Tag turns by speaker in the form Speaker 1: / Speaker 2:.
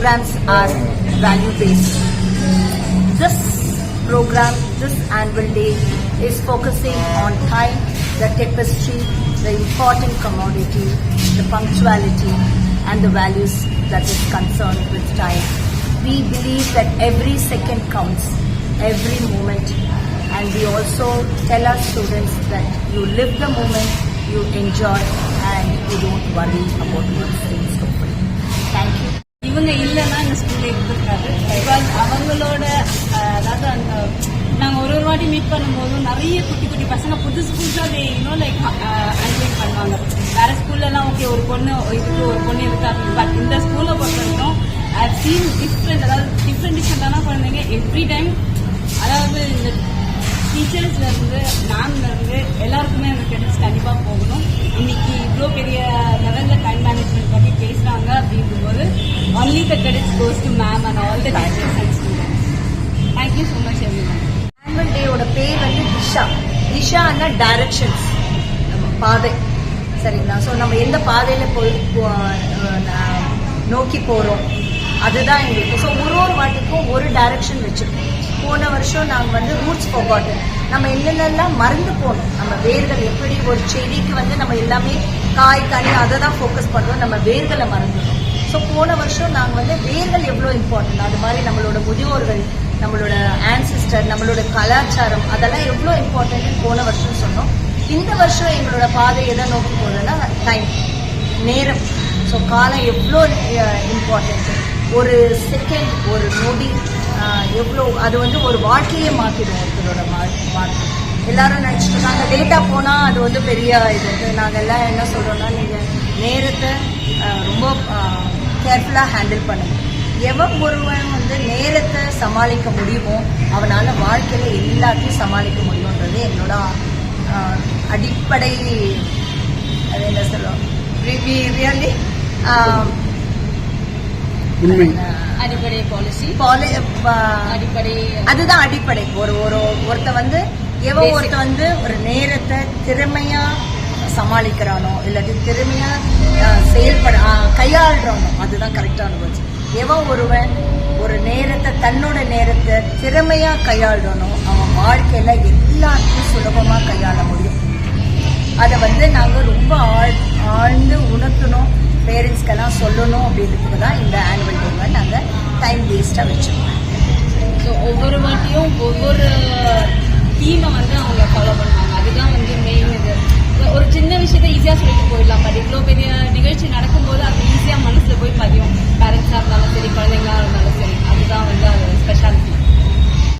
Speaker 1: programs are value based. This program, this annual day is focusing on time, the tapestry, the important commodity, the punctuality, and the values that is concerned with time. We believe that every second counts, every moment, and we also tell our students that you live the moment, you enjoy, and you don't worry about what's in
Speaker 2: இவங்க இல்லைன்னா இந்த ஸ்கூல்ல இருந்திருக்காரு because அவங்களோட அதாவது அந்த நாங்க ஒரு ஒரு வாட்டி மீட் பண்ணும்போது நிறைய குட்டி குட்டி பசங்க புதுசு புதுசா இன்னும் லைக் அன்வைட் பண்ணுவாங்க. வேற ஸ்கூல்ல எல்லாம் ஓகே ஒரு பொண்ணு இதுக்கு ஒரு பொண்ணு இருக்கா பட் இந்த ஸ்கூல்ல பொறுத்த வரைக்கும் ஐ சீன் டிஃப்ரெண்ட் அதாவது டிஃப்ரெண்ட் டிஃப்ரெண்டான குழந்தைங்க எவ்ரி டைம் அதாவது இந்த டீச்சர்ஸ்ல இருந்து மேம்ல இருந்து எல்லாருக்குமே அந்த கிரெடிட்ஸ் கண்டிப்பா போகணும். இன்னைக்கு இவ்வளோ பெரிய only the credits goes to ma'am and all the teachers and students thank you so much every
Speaker 1: annual டேயோட பேர் வந்து திஷா. திஷான்னா டைரக்ஷன்ஸ் நம்ம பாதை. சரிங்களா? ஸோ நம்ம எந்த பாதையில் போய் போ- அஹ் நோக்கி போகிறோம் அதுதான் எங்களுக்கு. ஸோ ஒரு ஒரு வாட்டிக்கும் ஒரு டைரக்ஷன் வச்சுருக்கோம். போன வருஷம் நாங்கள் வந்து ரூட்ஸ் போகாட்டு நம்ம என்னென்னலாம் மறந்து போனோம்? நம்ம வேர்கள் எப்படி ஒரு செடிக்கு வந்து நம்ம எல்லாமே காய் கனி அதை தான் ஃபோக்கஸ் பண்ணுறோம் நம்ம வேர்களை மறந்துடும் ஸோ போன வருஷம் நாங்கள் வந்து வேர்கள் எவ்வளோ இம்பார்ட்டன்ட் அது மாதிரி நம்மளோட முதியோர்கள் நம்மளோட ஆன்சிஸ்டர் நம்மளோட கலாச்சாரம் அதெல்லாம் எவ்வளோ இம்பார்ட்டன்ட்னு போன வருஷம் சொன்னோம். இந்த வருஷம் எங்களோட பாதை எதை நோக்கி போகுதுன்னா டைம் நேரம். ஸோ காலம் எவ்வளோ இம்பார்ட்டன்ட் ஒரு செகண்ட் ஒரு நொடி எவ்வளோ அது வந்து ஒரு வாழ்க்கையே மாற்றிடும் ஒருத்தரோட வாழ்க்கை. எல்லாரும் நினச்சிட்டு நாங்கள் லேட்டாக போனால் அது வந்து பெரிய இது. நாங்கள் எல்லாம் என்ன சொல்கிறோன்னா நீங்கள் நேரத்தை ரொம்ப கேர்ஃபுல்லாக ஹேண்டில் பண்ணணும் எவன் ஒருவன் வந்து நேரத்தை சமாளிக்க முடியுமோ அவனால் வாழ்க்கையில் எல்லாத்தையும் சமாளிக்க முடியுன்றது ஆஹ், அடிப்படை அது என்ன சொல்லுவோம் ரியலி
Speaker 3: உண்மை.
Speaker 2: அடிப்படை பாலிசி அடிப்படை
Speaker 1: அதுதான் அடிப்படை. ஒரு ஒரு ஒருத்த வந்து எவன். ஒருத்த வந்து ஒரு நேரத்தை திறமையா சமாளிக்கிறானோ இல்லாட்டி திறமையா அஹ், செயல்பட அதுதான் கரெக்டான வேர்ட்ஸ் எவன் ஒருவன் ஒரு நேரத்தை தன்னோட நேரத்தை திறமையா கையாளணும் அவன் வாழ்க்கையில எல்லாத்தையும் சுலபமா கையாள முடியும். அதை வந்து நாங்கள் ரொம்ப ஆழ் ஆழ்ந்து உணர்த்தணும். பேரண்ட்ஸ்க்கெல்லாம் சொல்லணும் அப்படின்றதுக்கு தான் இந்த ஆனுவல் டேவை நாங்கள் டைம் வேஸ்ட்டாக வச்சுருக்கோம்.
Speaker 2: ஸோ ஒவ்வொரு வாட்டியும் ஒவ்வொரு தீமை வந்து அவங்க ஃபாலோ பண்ணுவாங்க.